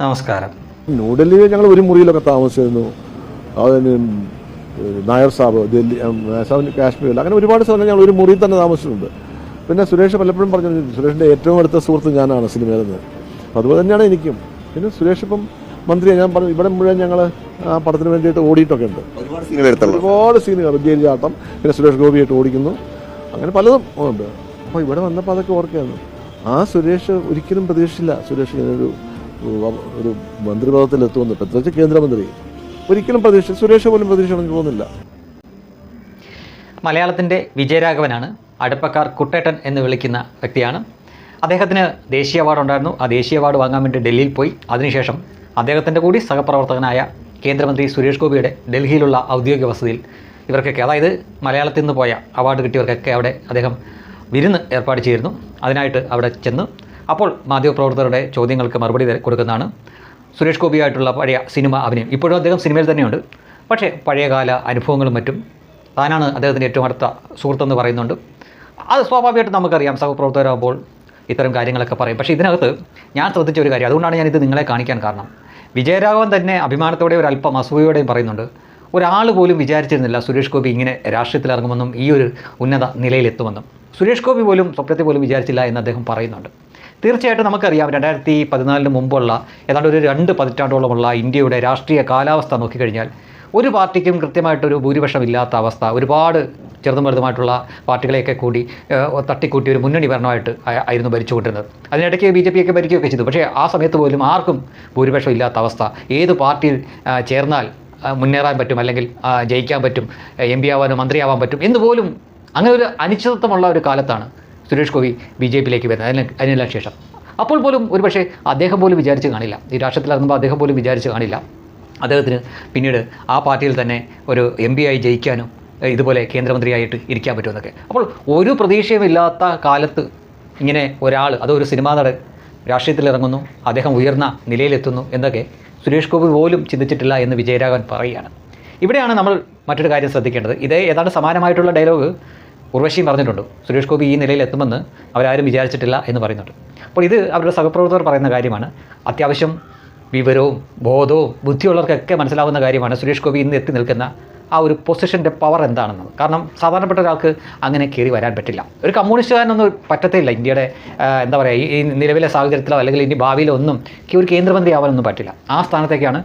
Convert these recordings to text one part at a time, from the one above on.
നമസ്കാരം. ന്യൂഡൽഹിയിൽ ഞങ്ങൾ ഒരു മുറിയിലൊക്കെ താമസിച്ചിരുന്നു. അതിന് നായർ സാബ് ഡൽഹി സാബിന് കാശ്മീരിൽ അങ്ങനെ ഒരുപാട് സ്ഥലങ്ങൾ ഞങ്ങൾ ഒരു മുറിയിൽ തന്നെ താമസിച്ചിട്ടുണ്ട്. പിന്നെ സുരേഷ് പലപ്പോഴും പറഞ്ഞു സുരേഷിന്റെ ഏറ്റവും അടുത്ത സുഹൃത്ത് ഞാനാണ് സിനിമയിൽ നിന്ന്. അപ്പോൾ അതുപോലെ തന്നെയാണ് എനിക്കും. പിന്നെ സുരേഷ് ഇപ്പം മന്ത്രി ഞാൻ പറഞ്ഞു ഇവിടെ മുഴുവൻ ഞങ്ങൾ ആ പടത്തിന് വേണ്ടിയിട്ട് ഓടിയിട്ടൊക്കെ ഉണ്ട്. ഒരുപാട് സീനുകൾ ജയിൽ ചാട്ടം പിന്നെ സുരേഷ് ഗോപിയായിട്ട് ഓടിക്കുന്നു. അങ്ങനെ പലതും ഉണ്ട്. അപ്പോൾ ഇവിടെ വന്നപ്പോൾ അതൊക്കെ ഓർക്കുകയാണ്. ആ സുരേഷ് ഒരിക്കലും പ്രതീക്ഷിച്ചില്ല. സുരേഷ് ഇങ്ങനെ ഒരു മന്ത്രിപദത്തിൽ എത്തുമെന്ന് പ്രത്യേകിച്ച് കേന്ദ്രമന്ത്രി ഒരിക്കലും പ്രതീക്ഷ സുരേഷ് പോലും പ്രതീക്ഷിക്കണമെന്ന് തോന്നുന്നില്ല മലയാളത്തിന്റെ വിജയരാഘവനാണ് അടുപ്പക്കാർ കുട്ടേട്ടൻ എന്ന് വിളിക്കുന്ന വ്യക്തിയാണ്. അദ്ദേഹത്തിന് ദേശീയ അവാർഡ് ഉണ്ടായിരുന്നു. ആ ദേശീയ അവാർഡ് വാങ്ങാൻ വേണ്ടി ഡൽഹിയിൽ പോയി. അതിനുശേഷം അദ്ദേഹത്തിന്റെ കൂടി സഹപ്രവർത്തകനായ കേന്ദ്രമന്ത്രി സുരേഷ് ഗോപിയുടെ ഡൽഹിയിലുള്ള ഔദ്യോഗിക വസതിയിൽ ഇവർക്കൊക്കെ അതായത് മലയാളത്തിൽ നിന്ന് പോയ അവാർഡ് കിട്ടിയവർക്കൊക്കെ അവിടെ അദ്ദേഹം വിരുന്ന് ഏർപ്പാട് ചെയ്തിരുന്നു. അതിനായിട്ട് അവിടെ ചെന്ന്. അപ്പോൾ മാധ്യമപ്രവർത്തകരുടെ ചോദ്യങ്ങൾക്ക് മറുപടി കൊടുക്കുന്നതാണ് സുരേഷ് ഗോപിയായിട്ടുള്ള പഴയ സിനിമ അഭിനയം. ഇപ്പോഴും അദ്ദേഹം സിനിമയിൽ തന്നെയുണ്ട്. പക്ഷേ പഴയകാല അനുഭവങ്ങളും മറ്റും താനാണ് അദ്ദേഹത്തിന്റെ ഏറ്റവും അടുത്ത സുഹൃത്തെന്ന് പറയുന്നുണ്ട്. അത് സ്വാഭാവികമായിട്ടും നമുക്കറിയാം. സഹപ്രവർത്തകരാകുമ്പോൾ ഇത്തരം കാര്യങ്ങളൊക്കെ പറയും. പക്ഷേ ഇതിനകത്ത് ഞാൻ ശ്രദ്ധിച്ച ഒരു കാര്യം. അതുകൊണ്ടാണ് ഞാനിത് നിങ്ങളെ കാണിക്കാൻ കാരണം. വിജയരാഘവൻ തന്നെ അഭിമാനത്തോടെ ഒരു അല്പം അസൂയയോടെയും പറയുന്നുണ്ട്. ഒരാൾ പോലും വിചാരിച്ചിരുന്നില്ല സുരേഷ് ഗോപി ഇങ്ങനെ രാഷ്ട്രീയത്തിൽ ഇറങ്ങുമെന്നും ഈ ഒരു ഉന്നത നിലയിലെത്തുമെന്നും. സുരേഷ് ഗോപി പോലും സ്വപ്നത്തെ പോലും വിചാരിച്ചില്ല എന്ന് അദ്ദേഹം പറയുന്നുണ്ട്. തീർച്ചയായിട്ടും നമുക്കറിയാം രണ്ടായിരത്തി പതിനാലിന് മുമ്പുള്ള ഏതാണ്ട് ഒരു രണ്ട് പതിറ്റാണ്ടോളമുള്ള ഇന്ത്യയുടെ രാഷ്ട്രീയ കാലാവസ്ഥ നോക്കിക്കഴിഞ്ഞാൽ ഒരു പാർട്ടിക്കും കൃത്യമായിട്ടൊരു ഭൂരിപക്ഷം ഇല്ലാത്ത അവസ്ഥ. ഒരുപാട് ചെറുതും വലുതുമായിട്ടുള്ള പാർട്ടികളെയൊക്കെ കൂടി തട്ടിക്കൂട്ടി ഒരു മുന്നണി ഭരണമായിട്ട് ആയിരുന്നു ഭരിച്ചുകൊണ്ടിരുന്നത്. അതിനിടയ്ക്ക് ബി ജെ പി ഒക്കെ ഭരിക്കുകയൊക്കെ ചെയ്തു. പക്ഷേ ആ സമയത്ത് പോലും ആർക്കും ഭൂരിപക്ഷം ഇല്ലാത്ത അവസ്ഥ. ഏത് പാർട്ടിയിൽ ചേർന്നാൽ മുന്നേറാൻ പറ്റും അല്ലെങ്കിൽ ജയിക്കാൻ പറ്റും എം പി ആവാനോ മന്ത്രിയാവാൻ പറ്റും എന്നുപോലും അങ്ങനെ ഒരു അനിശ്ചിതത്വമുള്ള ഒരു കാലത്താണ് സുരേഷ് ഗോപി ബി ജെ പിയിലേക്ക് വരുന്നത്. അതിന് അതിനെല്ലാം ശേഷം. അപ്പോൾ പോലും ഒരുപക്ഷെ അദ്ദേഹം പോലും വിചാരിച്ച് കാണില്ല. ഈ രാഷ്ട്രത്തിൽ ഇറങ്ങുമ്പോൾ അദ്ദേഹം പോലും വിചാരിച്ച് കാണില്ല. അദ്ദേഹത്തിന് പിന്നീട് ആ പാർട്ടിയിൽ തന്നെ ഒരു എം പി ആയി ജയിക്കാനും ഇതുപോലെ കേന്ദ്രമന്ത്രിയായിട്ട് ഇരിക്കാൻ പറ്റുമെന്നൊക്കെ. അപ്പോൾ ഒരു പ്രതീക്ഷയുമില്ലാത്ത കാലത്ത് ഇങ്ങനെ ഒരാൾ അതൊരു സിനിമാ നടൻ രാഷ്ട്രീയത്തിൽ ഇറങ്ങുന്നു അദ്ദേഹം ഉയർന്ന നിലയിലെത്തുന്നു എന്നൊക്കെ സുരേഷ് ഗോപി പോലും ചിന്തിച്ചിട്ടില്ല എന്ന് വിജയരാഘവൻ പറയുകയാണ്. ഇവിടെയാണ് നമ്മൾ മറ്റൊരു കാര്യം ശ്രദ്ധിക്കേണ്ടത്. ഇതേ ഏതാണ്ട് സമാനമായിട്ടുള്ള ഡയലോഗ് ഉർവശിയും പറഞ്ഞിട്ടുണ്ട്. സുരേഷ് ഗോപി ഈ നിലയിൽ എത്തുമെന്ന് അവരാരും വിചാരിച്ചിട്ടില്ല എന്ന് പറയുന്നുണ്ട്. അപ്പോൾ ഇത് അവരുടെ സഹപ്രവർത്തകർ പറയുന്ന കാര്യമാണ്. അത്യാവശ്യം വിവരവും ബോധവും ബുദ്ധിയുള്ളവർക്കൊക്കെ മനസ്സിലാവുന്ന കാര്യമാണ് സുരേഷ് ഗോപി ഇന്ന് എത്തി നിൽക്കുന്ന ആ ഒരു പൊസിഷന്റെ പവർ എന്താണെന്നത്. കാരണം സാധാരണപ്പെട്ട ഒരാൾക്ക് അങ്ങനെ കയറി വരാൻ പറ്റില്ല. ഒരു കമ്മ്യൂണിസ്റ്റുകാരനൊന്നും പറ്റത്തില്ല ഇന്ത്യയുടെ എന്താ പറയുക ഈ നിലവിലെ സാഹചര്യത്തിലോ അല്ലെങ്കിൽ ഇനി ഭാവിയിലോ ഒന്നും ഒരു കേന്ദ്രമന്ത്രിയാവാനൊന്നും പറ്റില്ല. ആ സ്ഥാനത്തേക്കാണ്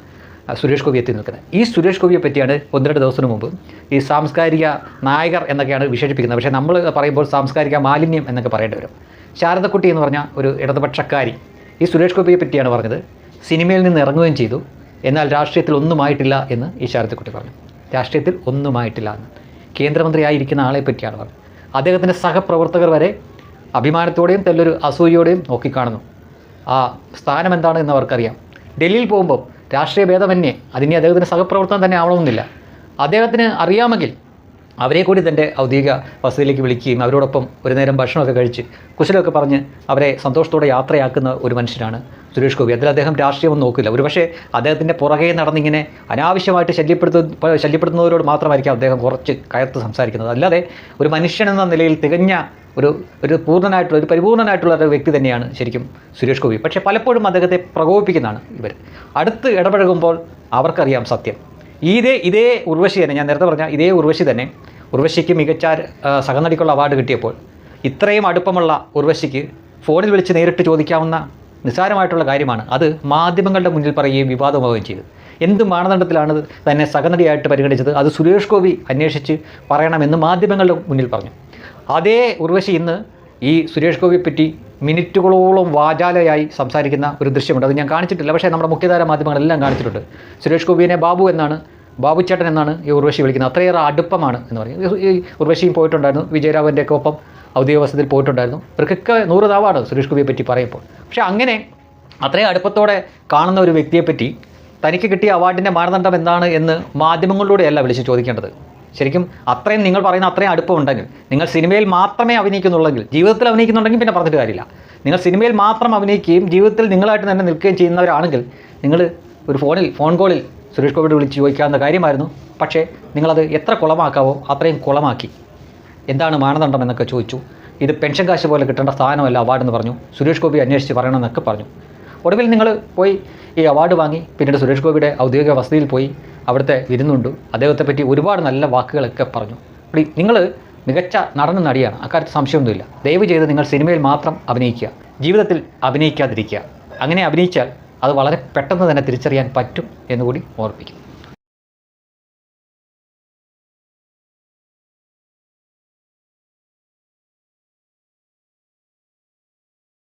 സുരേഷ് ഗോപി എത്തി നിൽക്കുന്നത്. ഈ സുരേഷ് ഗോപിയെ പറ്റിയാണ് ഒന്ന് രണ്ട് ദിവസത്തിന് മുമ്പ് ഈ സാംസ്കാരിക നായകർ എന്നൊക്കെയാണ് വിശേഷിപ്പിക്കുന്നത്. പക്ഷേ നമ്മൾ പറയുമ്പോൾ സാംസ്കാരിക മാലിന്യം എന്നൊക്കെ പറയേണ്ടി വരും. ശാരദക്കുട്ടി എന്ന് പറഞ്ഞ ഒരു ഇടതുപക്ഷക്കാരി ഈ സുരേഷ് ഗോപിയെ പറ്റിയാണ് പറഞ്ഞത്. സിനിമയിൽ നിന്ന് ഇറങ്ങുകയും ചെയ്തു. എന്നാൽ രാഷ്ട്രീയത്തിൽ ഒന്നുമായിട്ടില്ല എന്ന് ഈ ശാരദക്കുട്ടി പറഞ്ഞു. രാഷ്ട്രീയത്തിൽ ഒന്നുമായിട്ടില്ല എന്ന്. കേന്ദ്രമന്ത്രിയായിരിക്കുന്ന ആളെ പറ്റിയാണ് പറഞ്ഞത്. അദ്ദേഹത്തിന്റെ സഹപ്രവർത്തകർ വരെ അഭിമാനത്തോടെയും തെല്ലൊരു അസൂയയോടെയും നോക്കിക്കാണുന്നു. ആ സ്ഥാനം എന്താണ് എന്ന് അവർക്കറിയാം. ഡൽഹിയിൽ പോകുമ്പോൾ രാഷ്ട്രീയ ഭേദമന്യേ അതിനി അദ്ദേഹത്തിന്റെ സഹപ്രവർത്തനം തന്നെ ആവണമെന്നില്ല. അദ്ദേഹത്തിന് അറിയാമെങ്കിൽ അവരെ കൂടി തന്റെ ഔദ്യോഗിക വസതിയിലേക്ക് വിളിക്കുകയും അവരോടൊപ്പം ഒരു നേരം ഭക്ഷണമൊക്കെ കഴിച്ച് കുശലമൊക്കെ പറഞ്ഞ് അവരെ സന്തോഷത്തോടെ യാത്രയാക്കുന്ന ഒരു മനുഷ്യനാണ് സുരേഷ് ഗോപി. അതിൽ അദ്ദേഹം രാഷ്ട്രീയമൊന്നും നോക്കില്ല. ഒരുപക്ഷെ അദ്ദേഹത്തിന്റെ പുറകെ നടന്നിങ്ങനെ അനാവശ്യമായിട്ട് ശല്യപ്പെടുത്തു ശല്യപ്പെടുത്തുന്നവരോട് മാത്രമായിരിക്കും അദ്ദേഹം കുറച്ച് കയർത്ത് സംസാരിക്കുന്നത്. അല്ലാതെ ഒരു മനുഷ്യൻ എന്ന നിലയിൽ തികഞ്ഞ ഒരു ഒരു പൂർണനായിട്ടുള്ള ഒരു പരിപൂർണനായിട്ടുള്ള ഒരു വ്യക്തി തന്നെയാണ് ശരിക്കും സുരേഷ് ഗോപി. പക്ഷേ പലപ്പോഴും അദ്ദേഹത്തെ പ്രകോപിപ്പിക്കുന്നതാണ് ഇവർ അടുത്ത് ഇടപഴകുമ്പോൾ അവർക്കറിയാം സത്യം. ഇതേ ഇതേ ഉർവശി തന്നെ ഞാൻ നേരത്തെ പറഞ്ഞ ഇതേ ഉർവശി തന്നെ ഉർവശിക്ക് മികച്ച സഹനടിക്കുള്ള അവാർഡ് കിട്ടിയപ്പോൾ ഇത്രയും അടുപ്പമുള്ള ഉർവശിക്ക് ഫോണിൽ വിളിച്ച് നേരിട്ട് ചോദിക്കാവുന്ന നിസ്സാരമായിട്ടുള്ള കാര്യമാണ്. അത് മാധ്യമങ്ങളുടെ മുന്നിൽ പറയുകയും വിവാദമാവുകയും ചെയ്തു. എന്ത് മാനദണ്ഡത്തിലാണ് തന്നെ സഹനടിയായിട്ട് പരിഗണിച്ചത്? അത് സുരേഷ് ഗോപി അന്വേഷിച്ച് പറയണമെന്ന് മാധ്യമങ്ങളുടെ മുന്നിൽ പറഞ്ഞു. അതേ ഉർവശി ഇന്ന് ഈ സുരേഷ് ഗോപിയെ പറ്റി മിനിറ്റുകളോളം വാചാലയായി സംസാരിക്കുന്ന ഒരു ദൃശ്യമുണ്ട്. അത് ഞാൻ കാണിച്ചിട്ടില്ല. പക്ഷേ നമ്മുടെ മുഖ്യധാര മാധ്യമങ്ങളെല്ലാം കാണിച്ചിട്ടുണ്ട്. സുരേഷ് ഗോപിയെ ബാബു എന്നാണ് ബാബുച്ചേട്ടൻ എന്നാണ് ഈ ഉർവശി വിളിക്കുന്നത്. അത്രയേറെ അടുപ്പമാണ് എന്ന് പറയും ഈ ഉർവശിയും പോയിട്ടുണ്ടായിരുന്നു. വിജയരാഘവന്റെയൊക്കെ ഒപ്പം ഔദ്യോഗിക വസതിയിൽ പോയിട്ടുണ്ടായിരുന്നു. ഇവർക്കൊക്കെ നൂറ് നാവാണ് സുരേഷ് ഗോപിയെ പറ്റി പറയുമ്പോൾ. പക്ഷേ അങ്ങനെ അത്രയും അടുപ്പത്തോടെ കാണുന്ന ഒരു വ്യക്തിയെപ്പറ്റി തനിക്ക് കിട്ടിയ അവാർഡിന്റെ മാനദണ്ഡം എന്താണ് എന്ന് മാധ്യമങ്ങളിലൂടെയല്ല വിളിച്ച് ചോദിക്കേണ്ടത്. ശരിക്കും അത്രയും നിങ്ങൾ പറയുന്ന അത്രയും അടുപ്പമുണ്ടെങ്കിൽ നിങ്ങൾ സിനിമയിൽ മാത്രമേ അഭിനയിക്കുന്നുള്ളെങ്കിൽ ജീവിതത്തിൽ അഭിനയിക്കുന്നുണ്ടെങ്കിൽ പിന്നെ പറഞ്ഞിട്ട് കാര്യമില്ല. നിങ്ങൾ സിനിമയിൽ മാത്രം അഭിനയിക്കുകയും ജീവിതത്തിൽ നിങ്ങളായിട്ട് തന്നെ നിൽക്കുകയും ചെയ്യുന്നവരാണെങ്കിൽ നിങ്ങൾ ഒരു ഫോണിൽ ഫോൺ കോളിൽ സുരേഷ് ഗോപിയോട് വിളിച്ച് ചോദിക്കാവുന്ന കാര്യമായിരുന്നു. പക്ഷേ നിങ്ങളത് എത്ര കുളമാക്കാവോ അത്രയും കുളമാക്കി. എന്താണ് മാനദണ്ഡം എന്നൊക്കെ ചോദിച്ചു. ഇത് പെൻഷൻ കാശ് പോലെ കിട്ടേണ്ട സ്ഥാനമല്ല അവാർഡെന്ന് പറഞ്ഞു. സുരേഷ് ഗോപി അന്വേഷിച്ച് പറയണമെന്നൊക്കെ പറഞ്ഞു. ഒടുവിൽ നിങ്ങൾ പോയി ഈ അവാർഡ് വാങ്ങി. പിന്നീട് സുരേഷ് ഗോപിയുടെ ഔദ്യോഗിക വസതിയിൽ പോയി. അവിടുത്തെ വിരുന്നുണ്ടു. അദ്ദേഹത്തെ പറ്റി ഒരുപാട് നല്ല വാക്കുകളൊക്കെ പറഞ്ഞു. അപ്പോൾ നിങ്ങൾ മികച്ച നടനും നടിയാണ്. അക്കാര്യത്തിൽ സംശയമൊന്നുമില്ല. ദയവ് ചെയ്ത് നിങ്ങൾ സിനിമയിൽ മാത്രം അഭിനയിക്കുക. ജീവിതത്തിൽ അഭിനയിക്കാതിരിക്കുക. അങ്ങനെ അഭിനയിച്ചാൽ അത് വളരെ പെട്ടെന്ന് തന്നെ തിരിച്ചറിയാൻ പറ്റും എന്നുകൂടി ഓർപ്പിക്കും